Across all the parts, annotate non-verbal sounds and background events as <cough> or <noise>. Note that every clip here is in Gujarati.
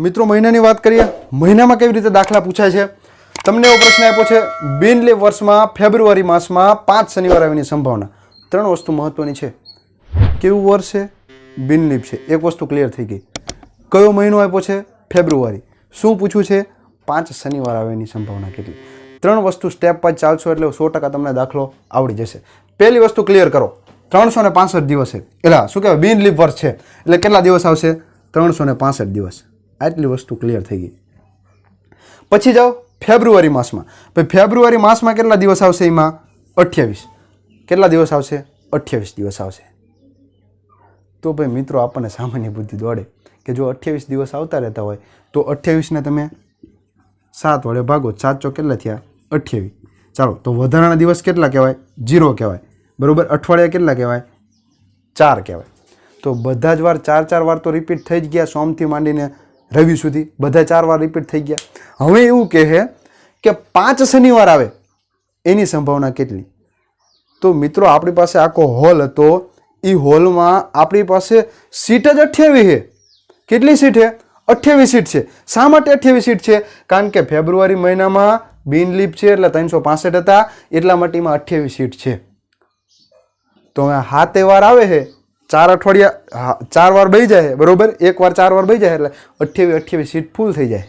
મિત્રો, મહિનાની વાત કરીએ. મહિનામાં કેવી રીતે દાખલા પૂછાય છે? તમને એવો પ્રશ્ન આપ્યો છે, બિનલે વર્ષમાં ફેબ્રુઆરી માસમાં પાંચ શનિવાર આવીની સંભાવના. ત્રણ વસ્તુ મહત્વની છે. કેવું વર્ષ છે? બિનલીપ છે. એક વસ્તુ ક્લિયર થઈ ગઈ. કયો મહિનો આપ્યો છે? ફેબ્રુઆરી. શું પૂછ્યું છે? પાંચ શનિવાર આવેની સંભાવના કેટલી? ત્રણ વસ્તુ સ્ટેપ પાંચ ચાલશો એટલે સો ટકા તમને દાખલો આવડી જશે. પહેલી વસ્તુ ક્લિયર કરો. ત્રણસો ને પાંસઠ દિવસે. એટલે શું કહેવાય? બિનલીપ વર્ષ છે. એટલે કેટલા દિવસ આવશે? ત્રણસો ને પાંસઠ દિવસ. આટલી વસ્તુ ક્લિયર થઈ ગઈ. પછી જાઓ ફેબ્રુઆરી માસમાં. ભાઈ, ફેબ્રુઆરી માસમાં કેટલા દિવસ આવશે એમાં? અઠ્યાવીસ. કેટલા દિવસ આવશે? અઠ્યાવીસ દિવસ આવશે. તો ભાઈ, મિત્રો, આપણને સામાન્ય બુદ્ધિ દોડે કે જો અઠ્યાવીસ દિવસ આવતા રહેતા હોય, તો અઠ્યાવીસને તમે સાત વડે ભાગો. સાત ચો કેટલા થયા? અઠ્યાવીસ. ચાલો, તો વધારાના દિવસ કેટલા કહેવાય? જીરો કહેવાય. બરાબર? અઠવાડિયા કેટલા કહેવાય? ચાર કહેવાય. તો બધા જ વાર ચાર ચાર વાર તો રિપીટ થઈ જ ગયા. સોમથી માંડીને રવિ સુધી બધા ચાર વાર રિપીટ થઈ ગયા. હવે એવું કહે કે પાંચ શનિવાર આવે, એની સંભાવના કેટલી? તો મિત્રો, આપણી પાસે આખો હોલ હતો. એ હોલમાં આપણી પાસે સીટ જ અઠ્યાવીસ છે. કેટલી સીટ છે? અઠ્યાવીસ સીટ છે. શા માટે અઠ્યાવીસ સીટ છે? કારણ કે ફેબ્રુઆરી મહિનામાં બિનલીપ છે, એટલે ત્રણસો પાસઠ હતા. એટલા માટે એમાં અઠ્યાવીસ સીટ છે. તો હવે હાથે વાર આવે છે. ચાર અઠવાડિયા હા, ચાર વાર બહી જાય બરાબર? એક વાર ચાર વાર બહી જાય એટલે અઠ્યાવીસ અઠ્યાવીસ સીટ ફૂલ થઈ જાય.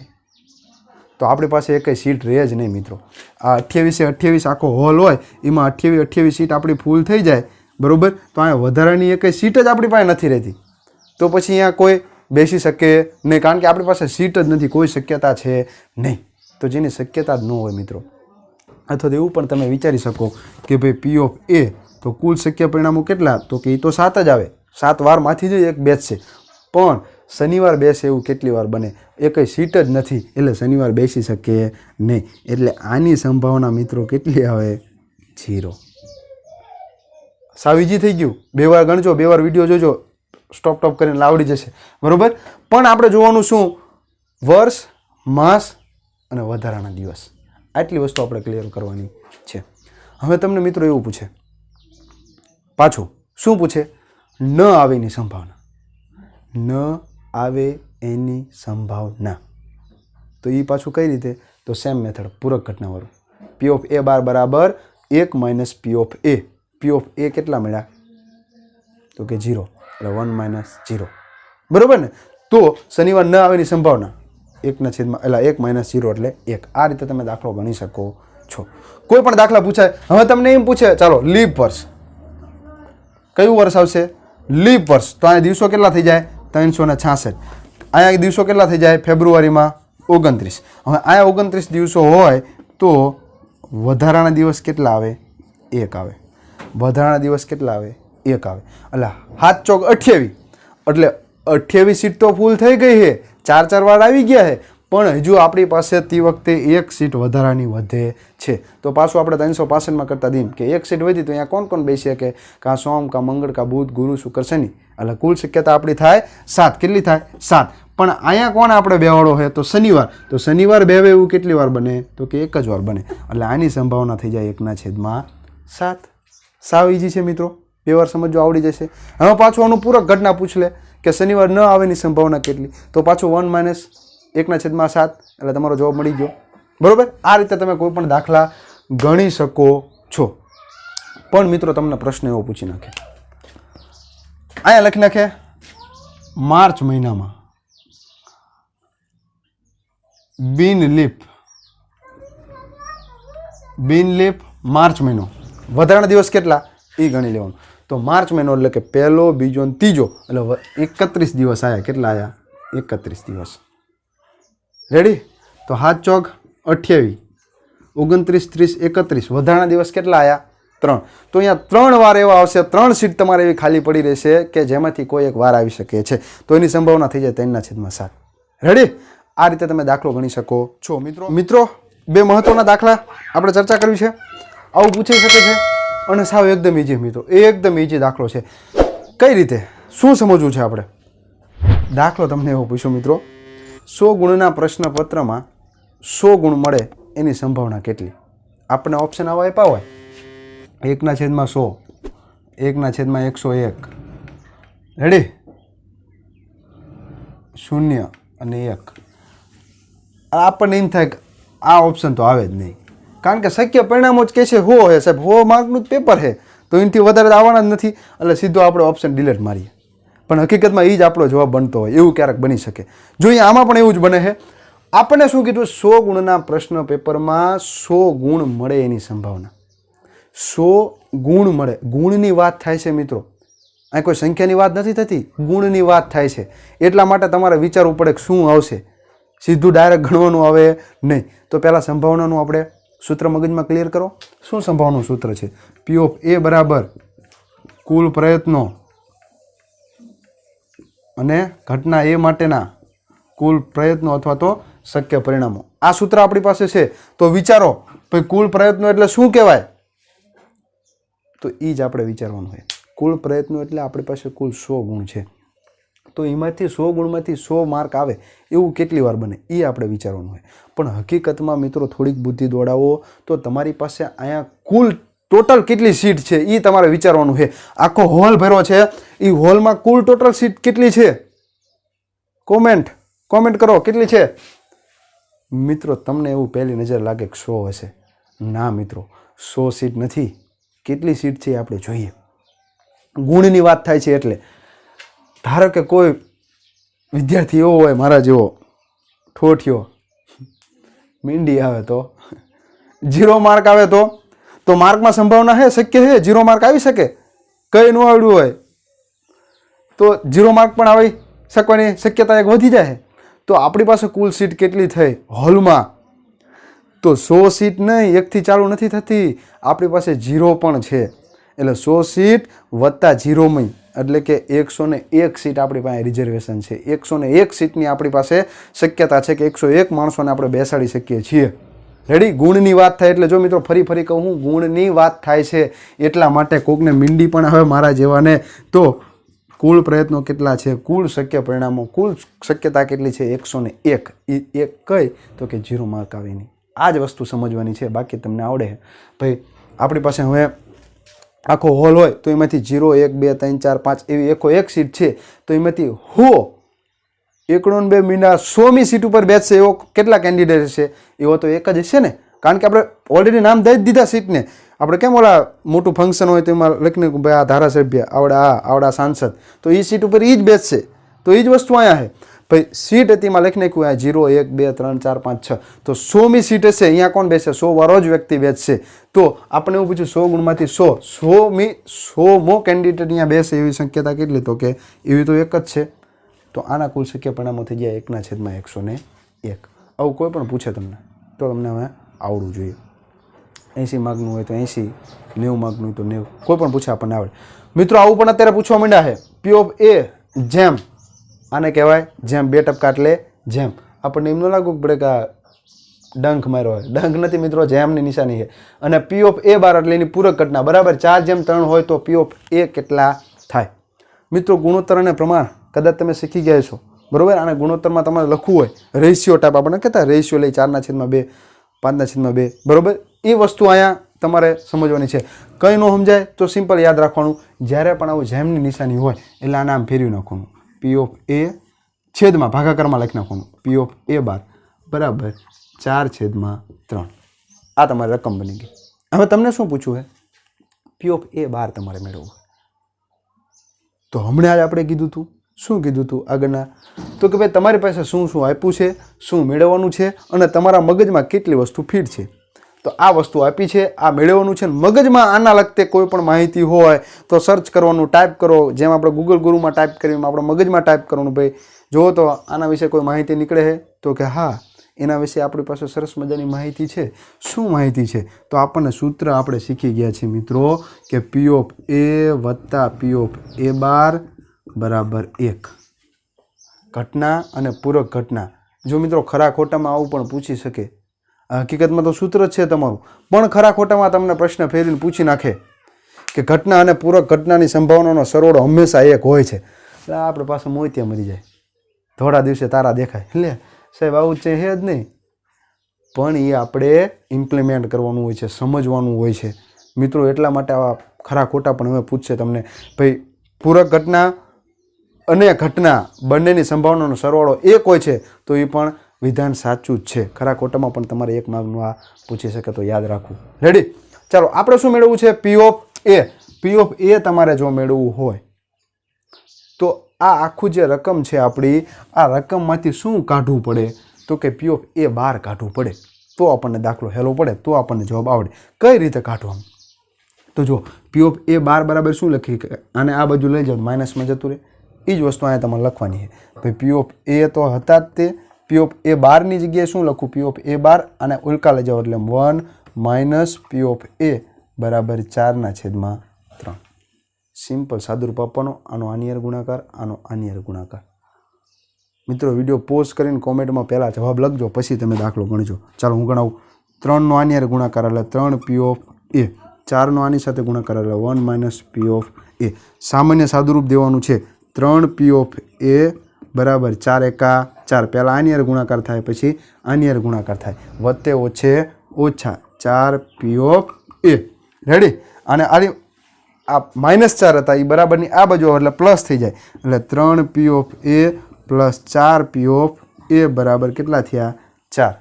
તો આપણી પાસે એકય સીટ રહે જ નહીં મિત્રો. આ અઠ્યાવીસે અઠ્યાવીસ આખો હોલ હોય એમાં અઠ્યાવીસ અઠ્યાવીસ સીટ આપણી ફૂલ થઈ જાય બરાબર? તો અહીંયા વધારાની એકય સીટ જ આપણી પાસે નથી રહેતી. તો પછી અહીંયા કોઈ બેસી શકે નહીં કારણ કે આપણી પાસે સીટ જ નથી કોઈ શક્યતા છે નહીં. તો જેની શક્યતા જ ન હોય મિત્રો. અથવા તો એવું પણ તમે વિચારી શકો કે ભાઈ પી ઓફ એ તો કુલ શક્ય પરિણામો કેટલા? તો કે એ તો સાત જ આવે. સાત વારમાંથી જ એક બેસશે પણ શનિવાર બેસે એવું કેટલી વાર બને? એ કંઈ સીટ જ નથી. એટલે શનિવાર બેસી શકીએ નહીં. એટલે આની સંભાવના મિત્રો કેટલી આવે? જીરો સાવ ઈજી થઈ ગયું. બે વાર ગણજો, બે વાર વીડિયો જોજો. સ્ટોપ ટોપ કરીને લાવડી જશે. બરોબર? પણ આપણે જોવાનું શું? વર્ષ, માસ અને વધારાના દિવસ. આટલી વસ્તુ આપણે ક્લિયર કરવાની છે. હવે તમને મિત્રો એવું પૂછે. પાછું. શું પૂછે? ન આવેની સંભાવના. ન આવે એની સંભાવના. તો એ પાછું કઈ રીતે? તો સેમ મેથડ પૂરક ઘટનાવાળું. પી ઓફ એ બાર બરાબર એક minus P of A P of A કેટલા મળ્યા? તો કે જીરો એટલે વન માઇનસ જીરો બરાબર ને? તો શનિવાર ન આવેની સંભાવના. એકના છેદમાં એટલે એક માઇનસ જીરો એટલે એક. આ રીતે તમે દાખલો ગણી શકો છો. કોઈ પણ દાખલા પૂછાય, હવે તમને એમ પૂછે, ચાલો લીપ વર્ષ. કયું વર્ષ આવશે? લીપ વર્ષ. તો અહીંયા દિવસો કેટલા થઈ જાય? ત્રણસો ને છાસઠ. અહીંયા દિવસો કેટલા થઈ જાય? ફેબ્રુઆરીમાં ઓગણત્રીસ. હવે અહીંયા ઓગણત્રીસ દિવસો હોય તો વધારાના દિવસ કેટલા આવે? એક આવે. વધારાના દિવસ કેટલા આવે? એક આવે. એટલે હાથ ચોક અઠ્યાવીસ એટલે અઠ્યાવીસ સીટ તો ફૂલ થઈ ગઈ છે. ચાર ચાર વાર આવી ગયા છે. પણ હજુ આપણી પાસે તે વખતે એક સીટ વધારાની વધે છે. તો પાછું આપણે ત્રણસો પાસઠમાં કરતા દઈએ કે એક સીટ વધી તો અહીંયા કોણ કોણ બેસી શકે કાં સોમ, કાં મંગળ, કાં બુધ, ગુરુ, શુક્ર, શનિ? એટલે કુલ શક્યતા આપણી થાય સાત. કેટલી થાય? સાત. પણ અહીંયા કોણ આપણે બેવાળો હોય તો શનિવાર. તો શનિવાર બે એવું કેટલી વાર બને? તો કે એક જ વાર બને. એટલે આની સંભાવના થઈ જાય એકના છેદમાં સાત. સાવ ઈજી છે મિત્રો. બે વાર સમજો આવડી જશે. હવે પાછું આનું પૂરક ઘટના પૂછ લે કે શનિવાર ન આવેની સંભાવના કેટલી? તો પાછું વન માઇનસ એકના છેદમાં સાત, એટલે તમારો જવાબ મળી ગયો. બરાબર? આ રીતે તમે કોઈ પણ દાખલા ગણી શકો છો. પણ મિત્રો, તમને પ્રશ્ન એવો પૂછી નાખે. અહીંયા લખી નાખે, માર્ચ મહિનામાં બિન લીપ, બિન માર્ચ મહિનો, વધારાના દિવસ કેટલા? એ ગણી લેવાનું. તો માર્ચ મહિનો એટલે કે પહેલો, બીજો અને ત્રીજો, એટલે એકત્રીસ દિવસ આવ્યા કેટલા આવ્યા એકત્રીસ દિવસ. રેડી તો હાથ ચોક અઠ્યાવીસ ઓગણત્રીસ, ત્રીસ, એકત્રીસ. વધારાના દિવસ કેટલા આવ્યા ત્રણ. તો અહીંયા ત્રણ વાર એવા આવશે. ત્રણ સીટ તમારે એવી ખાલી પડી રહેશે કે જેમાંથી કોઈ એક વાર આવી શકે છે. તો એની સંભાવના થઈ જાય ત્રણના છેદમાં સાત. રેડી આ રીતે તમે દાખલો ગણી શકો છો. મિત્રો મિત્રો, બે મહત્વના દાખલા આપણે ચર્ચા કરવી છે. આવું પૂછી શકે છે. અને સાવ એકદમ ઈજી મિત્રો. એકદમ ઈજી દાખલો છે. કઈ રીતે? શું સમજવું છે આપણે? દાખલો તમને એવો પૂછ્યો મિત્રો. સો ગુણના પ્રશ્નપત્રમાં સો ગુણ મળે એની સંભાવના કેટલી? આપણને ઓપ્શન આવા આપ્યા હોય? એકના છેદમાં સો, એકના છેદમાં એકસો એક. રેડી શૂન્ય અને એક. આપણને એમ થાય કે આ ઓપ્શન તો આવે જ નહીં. કારણ કે શક્ય પરિણામો જ કહે છે, હો હે સાહેબ, હો માર્કનું જ પેપર છે. તો એનાથી વધારે આવવાના જ નથી. એટલે સીધો આપણે ઓપ્શન ડિલેટ મારીએ. પણ હકીકતમાં એ જ આપણો જવાબ બનતો હોય, એવું ક્યારેક બની શકે. જો આમાં પણ એવું જ બને છે આપણને શું કીધું? સો ગુણના પ્રશ્ન પેપરમાં સો ગુણ મળે એની સંભાવના. સો ગુણ મળે. ગુણની વાત થાય છે મિત્રો. અહીં કોઈ સંખ્યાની વાત નથી થતી, ગુણની વાત થાય છે. એટલા માટે તમારે વિચારવું પડે કે શું આવશે. સીધું ડાયરેક્ટ ગણવાનું આવે નહીં. તો પહેલાં સંભાવનાનું આપણે સૂત્ર મગજમાં ક્લિયર કરો. શું સંભાવનાનું સૂત્ર છે? પી ઓફ એ બરાબર. કુલ પ્રયત્નો અને ઘટના એ માટેના કુલ પ્રયત્નો અથવા તો શક્ય પરિણામો. આ સૂત્ર આપણી પાસે છે. તો વિચારો, ભાઈ કુલ પ્રયત્નો એટલે શું કહેવાય? તો એ જ આપણે વિચારવાનું હોય. કુલ પ્રયત્નો એટલે આપણી પાસે કુલ સો ગુણ છે. તો એમાંથી સો ગુણમાંથી સો માર્ક આવે, એવું કેટલી વાર બને? એ આપણે વિચારવાનું હોય. પણ હકીકતમાં મિત્રો થોડીક બુદ્ધિ દોડાવો, તો તમારી પાસે અહીંયા કુલ ટોટલ કેટલી સીટ છે એ તમારે વિચારવાનું છે. આખો હોલ ભર્યો છે. એ હોલમાં કુલ ટોટલ સીટ કેટલી છે? કોમેન્ટ કોમેન્ટ કરો, કેટલી છે? મિત્રો, તમને એવું પહેલી નજર લાગે કે સો હશે. ના, મિત્રો, સો સીટ નથી. કેટલી સીટ છે આપણે જોઈએ. ગુણની વાત થાય છે એટલે. ધારો કે કોઈ વિદ્યાર્થી એવો હોય મારા જેવો, ઠોઠિયો, મીંડી આવે તો, <laughs> જીરો માર્ક આવે તો તો માર્કમાં સંભાવના છે શક્ય છે જીરો માર્ક આવી શકે? કઈ ન આવડ્યું હોય. તો જીરો માર્ક પણ આવી શકવાની શક્યતા એક વધી જાય તો આપણી પાસે કુલ સીટ કેટલી થઈ હોલમાં? તો સો સીટ નહીં, એકથી ચાલુ નથી થતી. આપણી પાસે જીરો પણ છે. એટલે સો સીટ વત્તા જીરોમય એટલે કે એકસો ને એક સીટ આપણી પાસે રિઝર્વેશન છે. એકસો ને એક સીટની આપણી પાસે શક્યતા છે કે એકસો એક માણસોને આપણે બેસાડી શકીએ છીએ. રેડી? ગુણની વાત થાય એટલે જો મિત્રો ફરી ફરી કહું હું, ગુણની વાત થાય છે એટલા માટે કોકને મીંડી પણ હવે મારા જેવાને. તો કુલ પ્રયત્નો કેટલા છે? કુલ શક્ય પરિણામો, કુલ શક્યતા કેટલી છે? એકસો ને એક. એક કઈ? તો કે જીરો માર્ક આવે નહીં આ જ વસ્તુ સમજવાની છે, બાકી તમને આવડે. ભાઈ, આપણી પાસે હવે આખો હોલ હોય તો એમાંથી જીરો એક, બે, ત્રણ, ચાર, પાંચ એવી એકો એક સીટ છે. તો એમાંથી હો એકડો ને બે મીંડા સોમી સીટ ઉપર બેસશે એવો કેટલા કેન્ડિડેટ છે એવો તો એક જ હશે ને. કારણ કે આપણે ઓલરેડી નામ દઈ જ દીધા સીટને. આપણે કેમ ઓલા મોટું ફંક્શન હોય તો એમાં લખીને ભાઈ આ ધારાસભ્ય, આવડા આ, આવડા સાંસદ. તો એ સીટ ઉપર એ જ બેસશે. તો એ જ વસ્તુ અહીંયા છે. ભાઈ, સીટ હતી એમાં લખી નાખ્યું અહીંયા જીરો, એક, બે, ત્રણ, ચાર, પાંચ, છ. તો સોમી સીટ હશે, અહીંયા કોણ બેસે? સો વાળો જ વ્યક્તિ બેસશે. તો આપણે એવું પૂછ્યું, સો ગુણમાંથી સો. સો મી સો મો કેન્ડિડેટ અહીંયા બેસે એવી શક્યતા કેટલી? તો કે એવી તો એક જ છે. તો આના કુલ શક્ય પરિણામો થઈ ગયા એકના છેદમાં એકસો ને એક. આવું કોઈ પણ પૂછે તમને, તો તમને હવે આવડવું જોઈએ. એંસી માર્કનું હોય તો એંસી નેવું માર્કનું હોય તો નેવું. કોઈ પણ પૂછે આપણને આવડે. મિત્રો, આવું પણ અત્યારે પૂછવા માંડ્યા છે. પી ઓફ એ જેમ, આને કહેવાય જેમ, બે ટપકા એટલે જેમ. આપણને એમ ન લાગવું પડે કે આ ડંખ માર્યો હોય. ડંખ નથી મિત્રો, જેમની નિશાની છે. અને પી ઓફ એ બાર એટલે એની પૂરક ઘટના. બરાબર, ચાર જેમ ત્રણ હોય તો પી ઓફ એ કેટલા થાય? મિત્રો, ગુણોત્તર અને પ્રમાણ કદાચ તમે શીખી ગયા છો બરાબર? અને ગુણોત્તરમાં તમારે લખવું હોય. રેશિયો ટાઈપ આપણે કહેતા રેશિયો લઈ ચારના છેદમાં બે, પાંચના છેદમાં બે. બરોબર? એ વસ્તુ અહીંયા તમારે સમજવાની છે. કંઈ ન સમજાય તો સિમ્પલ યાદ રાખવાનું. જ્યારે પણ આવું જેમની નિશાની હોય, એટલે આને આમ ફેરવી નાખવાનું. પી ઓફ એ છેદમાં ભાગાકારમાં લખી નાખવાનું. પી ઓફ એ બાર બરાબર ચાર છેદમાં ત્રણ. આ તમારી રકમ બની ગઈ. હવે તમને શું પૂછવું હે પી ઓફ એ બાર તમારે મેળવવું તો હમણાં જ આપણે કીધું હતું શું કીધું હતું આગળના? તો કે ભાઈ, તમારી પાસે શું શું આપ્યું છે, શું મેળવવાનું છે અને તમારા મગજમાં કેટલી વસ્તુ ફીટ છે? તો આ વસ્તુ આપી છે, આ મેળવવાનું છે મગજમાં આના લગતે કોઈ પણ માહિતી હોય તો સર્ચ કરવાનું ટાઈપ કરો. જેમ આપણે ગૂગલ ગુરુમાં ટાઈપ કરીએ આપણે મગજમાં ટાઈપ કરવાનું ભાઈ. જુઓ તો આના વિશે કોઈ માહિતી નીકળે છે? તો કે હા, એના વિશે આપણી પાસે સરસ મજાની માહિતી છે. શું માહિતી છે? તો આપણને સૂત્ર આપણે શીખી ગયા છીએ મિત્રો કે પી ઓફ એ વત્તા પી ઓફ એ બાર બરાબર એક. ઘટના અને પૂરક ઘટના. જો મિત્રો ખરા ખોટામાં આવું પણ પૂછી શકે. હકીકતમાં તો સૂત્ર છે તમારું. પણ ખરા ખોટામાં તમને પ્રશ્ન ફેરીને પૂછી નાખે કે ઘટના અને પૂરક ઘટનાની સંભાવનાનો સરવાળો હંમેશા એક હોય છે. આપણે પાસે મોતિયા મરી જાય. થોડા દિવસે તારા દેખાય. એટલે સાહેબ, આવું છે હે જ નહીં. પણ એ આપણે ઇમ્પ્લિમેન્ટ કરવાનું હોય છે, સમજવાનું હોય છે. મિત્રો, એટલા માટે આવા ખરા ખોટા પણ હવે પૂછશે તમને. ભાઈ, પૂરક ઘટના અને ઘટના બંનેની સંભાવનાનો સરવાળો એક હોય છે, તો એ પણ વિધાન સાચું જ છે. ખરા ખોટામાં પણ તમારે એક માર્ગનું આ પૂછી શકે તો યાદ રાખવું. રેડી ચાલો, આપણે શું મેળવવું છે? પી ઓફ એ પી ઓફ એ તમારે જો મેળવવું હોય, તો આ આખું જે રકમ છે આપણી, આ રકમમાંથી શું કાઢવું પડે? તો કે પી ઓફ એ બહાર કાઢવું પડે. તો આપણને દાખલો હેલો પડે, તો આપણને જવાબ આવડે. કઈ રીતે કાઢવાનું તો જો પી ઓફ એ બાર બરાબર શું લખી? અને આ બાજુ લઈ જાઓ માઇનસમાં જતું રહે. એ જ વસ્તુ અહીંયા તમારે લખવાની છે. ભાઈ પી ઓફ એ તો હતા જ તે. પી ઓફ એ બારની જગ્યાએ શું લખું? પી ઓફ એ બાર અને ઉલ્કા લઈ જાઓ એટલે one minus P of A બરાબર ચારના છેદમાં ત્રણ. સિમ્પલ સાદુરૂપ આપવાનો. આનો આનિયર ગુણાકાર, આનો આનિયર ગુણાકાર. મિત્રો, વીડિયો પોઝ કરીને કોમેન્ટમાં પહેલાં જવાબ લખજો, પછી તમે દાખલો ગણજો. ચાલો, હું ગણાવું. ત્રણનો આની હારે ગુણાકાર એટલે ત્રણ પી ઓફ એ ચારનો આની સાથે ગુણાકાર એટલે one minus P of A સામાન્ય સાદુરૂપ દેવાનું છે. ત્રણ પી ઓફ એ બરાબર ચાર એકા ચાર. પહેલાં આની ગુણાકાર થાય, પછી આની ગુણાકાર થાય. વત્તે ઓછે ઓછા ચાર પી ઓફ એ રેડી અને આની આ માઇનસ ચાર હતા એ બરાબરની આ બાજુ એટલે પ્લસ થઈ જાય. એટલે ત્રણ પી ઓફ એ પ્લસ ચાર પી ઓફ એ બરાબર કેટલા થયા? ચાર.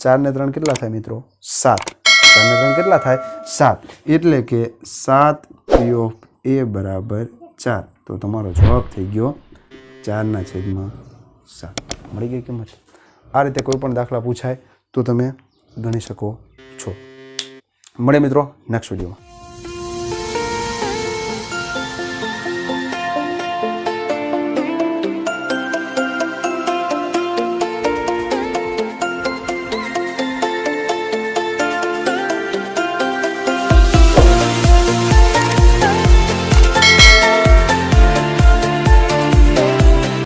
ચારને ત્રણ કેટલા થાય મિત્રો? સાત. ચારને ત્રણ કેટલા થાય? સાત. એટલે કે સાત પી ઓફ એ બરાબર ચાર. તો તમારો જવાબ થઈ ગયો ચારના છેદમાં સાત. મળી ગઈ કિંમત આ રીતે કોઈ પણ દાખલા પૂછાય તો તમે ગણી શકો છો. મળે મિત્રો નેક્સ્ટ વિડીયોમાં